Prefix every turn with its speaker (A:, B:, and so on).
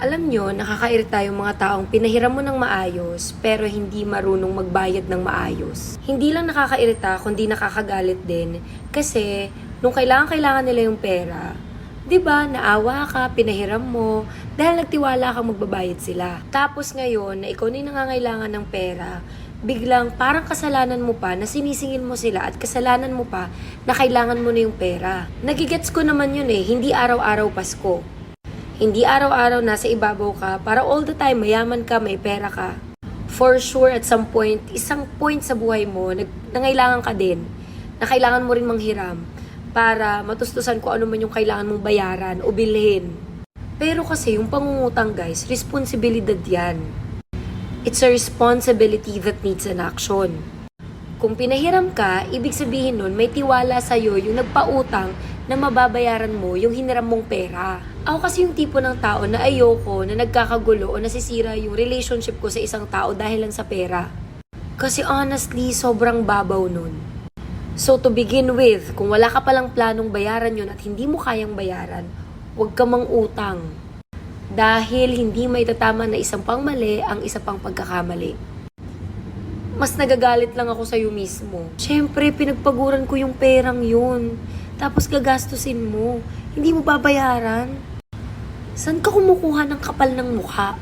A: Alam nyo, nakakairita yung mga taong pinahiram mo ng maayos pero hindi marunong magbayad ng maayos. Hindi lang nakakairita kundi nakakagalit din kasi nung kailangan-kailangan nila yung pera, 'di ba naawa ka, pinahiram mo dahil nagtiwala kang magbabayad sila. Tapos ngayon na ikaw na nangangailangan ng pera, biglang parang kasalanan mo pa na sinisingil mo sila at kasalanan mo pa na kailangan mo na yung pera. Nagigets ko naman yun eh, hindi araw-araw Pasko. Hindi araw-araw nasa ibabaw ka para all the time mayaman ka, may pera ka. For sure at some point, isang point sa buhay mo, nag, nangailangan ka din, na kailangan mo rin manghiram para matustusan kung ano man yung kailangan mong bayaran o bilhin. Pero kasi yung pangungutang guys, responsibilidad yan. It's a responsibility that needs an action. Kung pinahiram ka, ibig sabihin nun may tiwala sa'yo yung nagpautang na mababayaran mo yung hiniram mong pera. Ako kasi yung tipo ng tao na ayoko na nagkakagulo o nasisira yung relationship ko sa isang tao dahil lang sa pera. Kasi honestly, sobrang babaw nun. So to begin with, kung wala ka palang planong bayaran yun at hindi mo kayang bayaran, huwag ka mang utang. Dahil hindi may tatama na isang pang ang isa pang pagkakamali mas nagagalit lang ako sa'yo mismo. Siyempre, pinagpaguran ko yung perang yun. Tapos gagastusin mo. Hindi mo babayaran. Saan ka kumukuha ng kapal ng mukha?